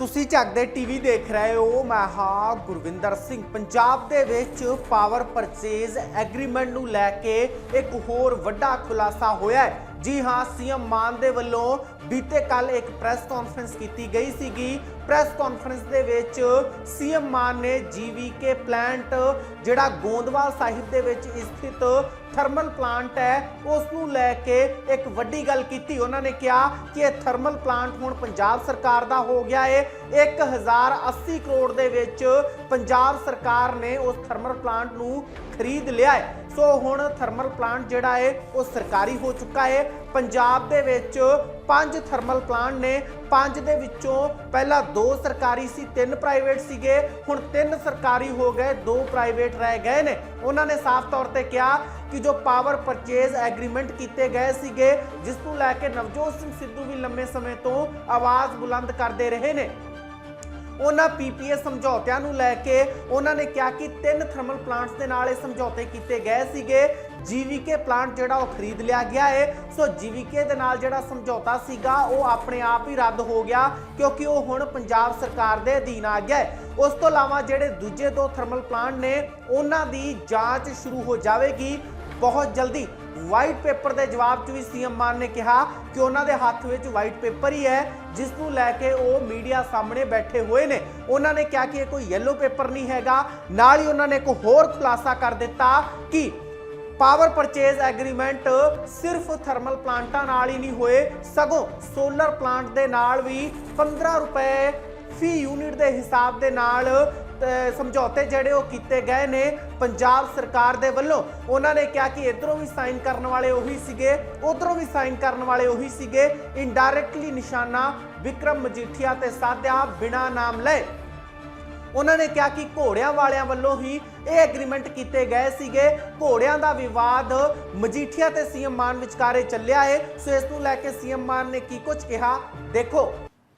ਤੁਸੀਂ ਝੱਕਦੇ ਟੀਵੀ ਦੇਖ ਰਹੇ ਹੋ, ਮੈਂ ਹਾਂ ਗੁਰਵਿੰਦਰ ਸਿੰਘ। ਪੰਜਾਬ ਦੇ ਵਿੱਚ ਪਾਵਰ ਪਰਚੇਜ਼ ਐਗਰੀਮੈਂਟ ਨੂੰ ਲੈ ਕੇ ਇੱਕ ਹੋਰ ਵੱਡਾ ਖੁਲਾਸਾ ਹੋਇਆ ਹੈ। ਜੀ ਹਾਂ, ਸੀਐਮ ਮਾਨ ਦੇ ਵੱਲੋਂ ਬੀਤੇ ਕੱਲ ਇੱਕ ਪ੍ਰੈਸ ਕਾਨਫਰੰਸ ਕੀਤੀ ਗਈ ਸੀਗੀ। ਪ੍ਰੈਸ ਕਾਨਫਰੰਸ ਦੇ ਵਿੱਚ ਸੀਐਮ ਮਾਨ ਨੇ ਜੀਵੀਕੇ ਪਲਾਂਟ ਜਿਹੜਾ ਗੋਂਦਵਾਲ ਸਾਹਿਬ ਦੇ ਵਿੱਚ ਸਥਿਤ ਥਰਮਲ ਪਲਾਂਟ ਹੈ ਉਸ ਨੂੰ ਲੈ ਕੇ ਇੱਕ ਵੱਡੀ ਗੱਲ ਕੀਤੀ। ਉਹਨਾਂ ਨੇ ਕਿਹਾ ਕਿ ਇਹ ਥਰਮਲ ਪਲਾਂਟ ਹੁਣ ਪੰਜਾਬ ਸਰਕਾਰ ਦਾ ਹੋ ਗਿਆ ਹੈ 1080 ਕਰੋੜ ਦੇ ਵਿੱਚ ਪੰਜਾਬ ਸਰਕਾਰ ਨੇ ਉਸ ਥਰਮਲ ਪਲਾਂਟ ਨੂੰ ਖਰੀਦ ਲਿਆ ਹੈ। ਸੋ ਹੁਣ ਥਰਮਲ ਪਲਾਂਟ ਜਿਹੜਾ ਹੈ, ਉਹ ਸਰਕਾਰੀ ਹੋ ਚੁੱਕਾ ਹੈ। ਪੰਜਾਬ ਦੇ ਵਿੱਚ ਪੰਜ ਥਰਮਲ ਪਲਾਂਟ ਨੇ। ਪੰਜ ਦੇ ਵਿੱਚੋਂ ਪਹਿਲਾਂ ਦੋ ਸਰਕਾਰੀ ਸੀ, ਤਿੰਨ ਪ੍ਰਾਈਵੇਟ ਸੀਗੇ। ਹੁਣ ਤਿੰਨ ਸਰਕਾਰੀ ਹੋ ਗਏ, ਦੋ ਪ੍ਰਾਈਵੇਟ ਰਹਿ ਗਏ ਨੇ। ਉਹਨਾਂ ਨੇ ਸਾਫ਼ ਤੌਰ ਤੇ ਕਿਹਾ ਕਿ ਜੋ ਪਾਵਰ ਪਰਚੇਜ਼ ਐਗਰੀਮੈਂਟ ਕੀਤੇ ਗਏ ਸੀਗੇ, ਜਿਸ ਨੂੰ ਲੈ ਕੇ ਨਵਜੋਤ ਸਿੰਘ ਸਿੱਧੂ ਵੀ ਲੰਮੇ ਸਮੇਂ ਤੋਂ ਆਵਾਜ਼ ਬੁਲੰਦ ਕਰਦੇ ਰਹੇ ਨੇ। ਉਹਨਾਂ ਪੀਪੀਏ ਸਮਝੌਤਿਆਂ ਨੂੰ ਲੈ ਕੇ ਉਹਨਾਂ ਨੇ ਕਿਹਾ ਕਿ ਤਿੰਨ ਥਰਮਲ ਪਲਾਂਟਸ ਦੇ ਨਾਲ ਇਹ ਸਮਝੌਤੇ ਕੀਤੇ ਗਏ ਸੀਗੇ। ਜੀਵੀਕੇ ਪਲਾਂਟ ਜਿਹੜਾ ਉਹ ਖਰੀਦ ਲਿਆ ਗਿਆ ਹੈ ਸੋ ਜੀਵੀਕੇ ਦੇ ਨਾਲ ਜਿਹੜਾ ਸਮਝੌਤਾ ਸੀਗਾ, ਉਹ ਆਪਣੇ ਆਪ ਹੀ ਰੱਦ ਹੋ ਗਿਆ ਕਿਉਂਕਿ ਉਹ ਹੁਣ ਪੰਜਾਬ ਸਰਕਾਰ ਦੇ ਅਧੀਨ ਆ ਗਿਆ ਹੈ ਉਸ ਤੋਂ ਇਲਾਵਾ ਜਿਹੜੇ ਦੂਜੇ ਦੋ ਥਰਮਲ ਪਲਾਂਟ ਨੇ, ਉਹਨਾਂ ਦੀ ਜਾਂਚ ਸ਼ੁਰੂ ਹੋ ਜਾਵੇਗੀ। ਬਹੁਤ ਜਲਦੀ ਵਾਈਟ ਪੇਪਰ ਦੇ ਜਵਾਬ 'ਚ ਵੀ ਸੀਐਮ ਮਾਨ ਨੇ ਕਿਹਾ ਕਿ ਉਹਨਾਂ ਦੇ ਹੱਥ ਵਿੱਚ ਵਾਈਟ ਪੇਪਰ ਹੀ ਹੈ ਜਿਸ ਨੂੰ ਲੈ ਕੇ ਉਹ ਮੀਡੀਆ ਸਾਹਮਣੇ ਬੈਠੇ ਹੋਏ ਨੇ। ਉਹਨਾਂ ਨੇ ਕਿਹਾ ਕਿ ਇਹ ਕੋਈ ਯੈਲੋ ਪੇਪਰ ਨਹੀਂ ਹੈਗਾ। ਨਾਲ ਹੀ ਉਹਨਾਂ ਨੇ ਇੱਕ ਹੋਰ ਖੁਲਾਸਾ ਕਰ ਦਿੱਤਾ ਕਿ ਪਾਵਰ ਪਰਚੇਜ਼ ਐਗਰੀਮੈਂਟ ਸਿਰਫ ਥਰਮਲ ਪਲਾਂਟਾਂ ਨਾਲ ਹੀ ਨਹੀਂ ਹੋਏ, ਸਗੋਂ ਸੋਲਰ ਪਲਾਂਟ ਦੇ ਨਾਲ ਵੀ 15 ਰੁਪਏ ਫੀ ਯੂਨਿਟ ਦੇ ਹਿਸਾਬ ਦੇ ਨਾਲ ਸਮਝੌਤੇ ਜਿਹੜੇ ਉਹ ਕੀਤੇ ਗਏ ਨੇ ਪੰਜਾਬ ਸਰਕਾਰ ਦੇ ਵੱਲੋਂ। ਉਹਨਾਂ ਨੇ ਕਿਹਾ ਕਿ ਇਧਰੋਂ ਵੀ ਸਾਈਨ ਕਰਨ ਵਾਲੇ ਉਹੀ ਸੀਗੇ, ਉਧਰੋਂ ਵੀ ਸਾਈਨ ਕਰਨ ਵਾਲੇ ਉਹੀ ਸੀਗੇ। ਇਨਡਾਇਰੈਕਟਲੀ ਨਿਸ਼ਾਨਾ ਵਿਕਰਮ ਮਜੀਠੀਆ ਤੇ ਸਾਧਿਆ ਬਿਨਾ ਨਾਮ ਲਏ। ਉਹਨਾਂ ਨੇ ਕਿਹਾ ਕਿ ਘੋੜਿਆਂ ਵਾਲਿਆਂ ਵੱਲੋਂ ਹੀ ਇਹ ਐਗਰੀਮੈਂਟ ਕੀਤੇ ਗਏ ਸੀਗੇ। ਘੋੜਿਆਂ ਦਾ ਵਿਵਾਦ ਮਜੀਠੀਆ ਤੇ ਸੀਐਮ ਮਾਨ ਵਿਚਕਾਰੇ ਚੱਲਿਆ ਹੈ ਸੋ ਇਸ ਨੂੰ ਲੈ ਕੇ ਸੀਐਮ ਮਾਨ ਨੇ ਕੀ ਕੁਝ ਕਿਹਾ? ਦੇਖੋ।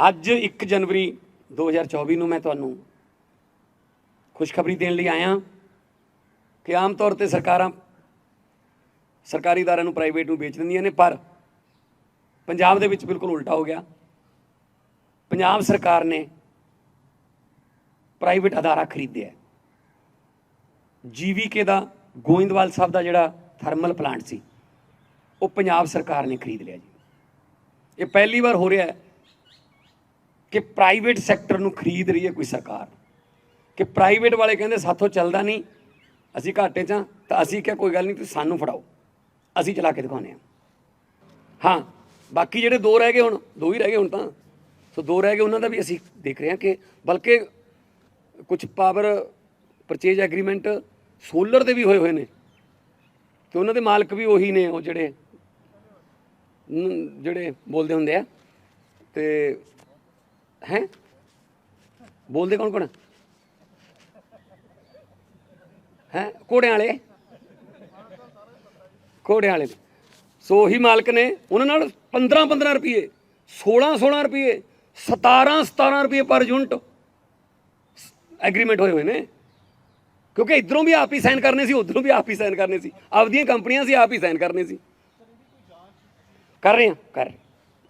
ਅੱਜ 1 ਜਨਵਰੀ 2024 ਨੂੰ ਮੈਂ ਤੁਹਾਨੂੰ ਖੁਸ਼ਖਬਰੀ ਦੇਣ ਲਈ ਆਇਆ ਕਿ ਆਮ ਤੌਰ ਤੇ ਸਰਕਾਰਾਂ ਸਰਕਾਰੀ ਇਦਾਰਿਆਂ ਨੂੰ ਪ੍ਰਾਈਵੇਟ ਨੂੰ ਵੇਚ ਦਿੰਦੀਆਂ ਨੇ, ਪਰ ਪੰਜਾਬ ਦੇ ਵਿੱਚ ਬਿਲਕੁਲ ਉਲਟਾ ਹੋ ਗਿਆ। ਪੰਜਾਬ ਸਰਕਾਰ ਨੇ ਪ੍ਰਾਈਵੇਟ ਅਦਾਰਾ ਖਰੀਦਿਆ ਜੀਵੀਕੇ ਦਾ ਗੋਇੰਦਵਾਲ ਸਾਹਿਬ ਦਾ ਜਿਹੜਾ ਥਰਮਲ ਪਲਾਂਟ ਸੀ, ਉਹ ਪੰਜਾਬ ਸਰਕਾਰ ਨੇ ਖਰੀਦ ਲਿਆ ਜੀ। ਇਹ ਪਹਿਲੀ ਵਾਰ ਹੋ ਰਿਹਾ ਹੈ ਕਿ ਪ੍ਰਾਈਵੇਟ ਸੈਕਟਰ ਨੂੰ ਖਰੀਦ ਰਹੀ ਹੈ ਕੋਈ ਸਰਕਾਰ। ਕਿ ਪ੍ਰਾਈਵੇਟ ਵਾਲੇ ਕਹਿੰਦੇ ਸਾਥੋਂ ਚੱਲਦਾ ਨਹੀਂ, ਅਸੀਂ ਘਾਟੇ 'ਚ ਹਾਂ, ਤਾਂ ਅਸੀਂ ਕਿਹਾ ਕੋਈ ਗੱਲ ਨਹੀਂ, ਤੁਸੀਂ ਸਾਨੂੰ ਫੜਾਓ। ਅਸੀਂ ਚਲਾ ਕੇ ਦਿਖਾਉਂਦੇ ਹਾਂ। ਹਾਂ, ਬਾਕੀ ਜਿਹੜੇ ਦੋ ਰਹਿ ਗਏ ਹੁਣ, ਦੋ ਹੀ ਰਹਿ ਗਏ ਹੁਣ ਤਾਂ। ਸੋ ਦੋ ਰਹਿ ਗਏ, ਉਹਨਾਂ ਦਾ ਵੀ ਅਸੀਂ ਦੇਖ ਰਹੇ ਹਾਂ ਕਿ ਬਲਕਿ ਕੁਝ ਪਾਵਰ ਪਰਚੇਜ ਐਗਰੀਮੈਂਟ ਸੋਲਰ ਦੇ ਵੀ ਹੋਏ ਹੋਏ ਨੇ। ਤੇ ਉਹਨਾਂ ਦੇ ਮਾਲਕ ਵੀ ਉਹੀ ਨੇ, ਉਹ ਜਿਹੜੇ ਜਿਹੜੇ ਬੋਲਦੇ ਹੁੰਦੇ ਆ। ਤੇ ਹੈ? ਬੋਲਦੇ ਕੌਣ ਕੌਣ ਹੈ? ਘੋੜਿਆਂ ਵਾਲੇ? ਘੋੜਿਆਂ ਵਾਲੇ। ਸੋ ਉਹੀ ਮਾਲਕ ਨੇ ਉਹਨਾਂ ਨਾਲ 15 15 ਰੁਪਏ 16 16 ਰੁਪਏ 17 17 ਰੁਪਏ ਪਰ ਯੂਨਿਟ ਐਗਰੀਮੈਂਟ ਹੋਏ ਹੋਏ ਨੇ। ਕਿਉਂਕਿ ਇਧਰੋਂ ਵੀ ਆਪ ਹੀ ਸਾਈਨ ਕਰਨੇ ਸੀ, ਉਧਰੋਂ ਵੀ ਆਪ ਹੀ ਸਾਈਨ ਕਰਨੇ ਸੀ। ਆਪਦੀਆਂ ਕੰਪਨੀਆਂ ਸੀ, ਆਪ ਹੀ ਸਾਈਨ ਕਰਨੇ ਸੀ। ਕਰ ਰਹੇ ਹਾਂ, ਕਰ ਰਹੇ